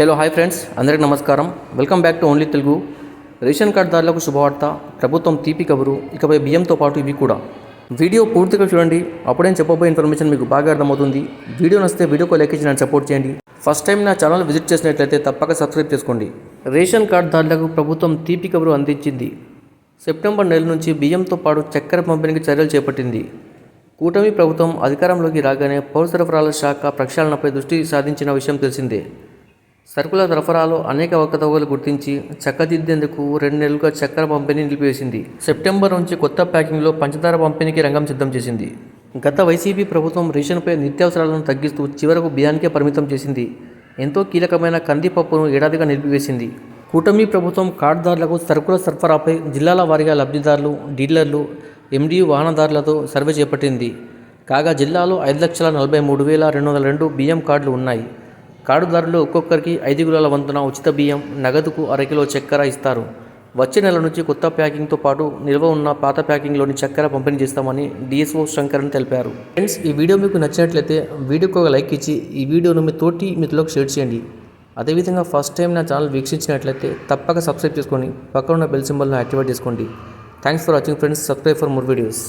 Hello hi friends అందరికీ నమస్కారం. Welcome back to only Telugu ration కార్డుదారులకు శుభవార్త. ప్రభుత్వం తీపి కబురు. ఇకపై బియ్యంతో పాటు ఇవి కూడా. వీడియో పూర్తిగా చూడండి. అప్పుడేం చెప్పబోయే ఇన్ఫర్మేషన్ మీకు బాగా అర్థమవుతుంది. వీడియో నచ్చితే వీడియోకు లైక్ ఇచ్చి నన్ను సపోర్ట్ చేయండి. ఫస్ట్ టైం నా ఛానల్ విజిట్ చేసినట్లయితే తప్పక సబ్స్క్రైబ్ చేసుకోండి. రేషన్ కార్డుదారులకు ప్రభుత్వం తీపి కబురు అందించింది. సెప్టెంబర్ నెల నుంచి బియ్యంతో పాటు చక్కెర పంపిణీకి చర్యలు చేపట్టింది. కూటమి ప్రభుత్వం అధికారంలోకి రాగానే పౌర సరఫరాల శాఖ ప్రక్షాళనపై దృష్టి సాధించిన విషయం తెలిసిందే. సరుకుల సరఫరాలో అనేక అవకతవకలు గుర్తించి చక్కదిద్దేందుకు రెండు నెలలుగా చక్కెర పంపిణీ నిలిపివేసింది. సెప్టెంబర్ నుంచి కొత్త ప్యాకింగ్లో పంచదార పంపిణీకి రంగం సిద్ధం చేసింది. గత వైసీపీ ప్రభుత్వం రేషన్పై నిత్యావసరాలను తగ్గిస్తూ చివరకు బియ్యానికే పరిమితం చేసింది. ఎంతో కీలకమైన కందిపప్పును ఏడాదిగా నిలిపివేసింది. కూటమి ప్రభుత్వం కార్డుదారులకు సరుకుల సరఫరాపై జిల్లాల వారీగా లబ్ధిదారులు డీలర్లు ఎండియు వాహనదారులతో సర్వే చేపట్టింది. కాగా జిల్లాలో ఐదు లక్షల నలభై మూడు వేల రెండు వందల రెండు బియ్యం కార్డులు ఉన్నాయి. కార్డుదారులు ఒక్కొక్కరికి ఐదు కిలోల వంతున ఉచిత బియ్యం నగదుకు అరకిలో చక్కెర ఇస్తారు. వచ్చే నెల నుంచి కొత్త ప్యాకింగ్తో పాటు నిల్వ ఉన్న పాత ప్యాకింగ్లోని చక్కెర పంపిణీ చేస్తామని డిఎస్ఓ శంకరన్ తెలిపారు. ఫ్రెండ్స్ ఈ వీడియో మీకు నచ్చినట్లయితే వీడియోకి ఒక లైక్ ఇచ్చి ఈ వీడియోను మీ తోటి మిత్రులకు షేర్ చేయండి. అదేవిధంగా ఫస్ట్ టైం నా ఛానల్ వీక్షించినట్లయితే తప్పక సబ్స్క్రైబ్ చేసుకొని పక్కన ఉన్న బెల్ సింబల్ను యాక్టివేట్ చేసుకోండి. Thanks for watching friends subscribe for more videos.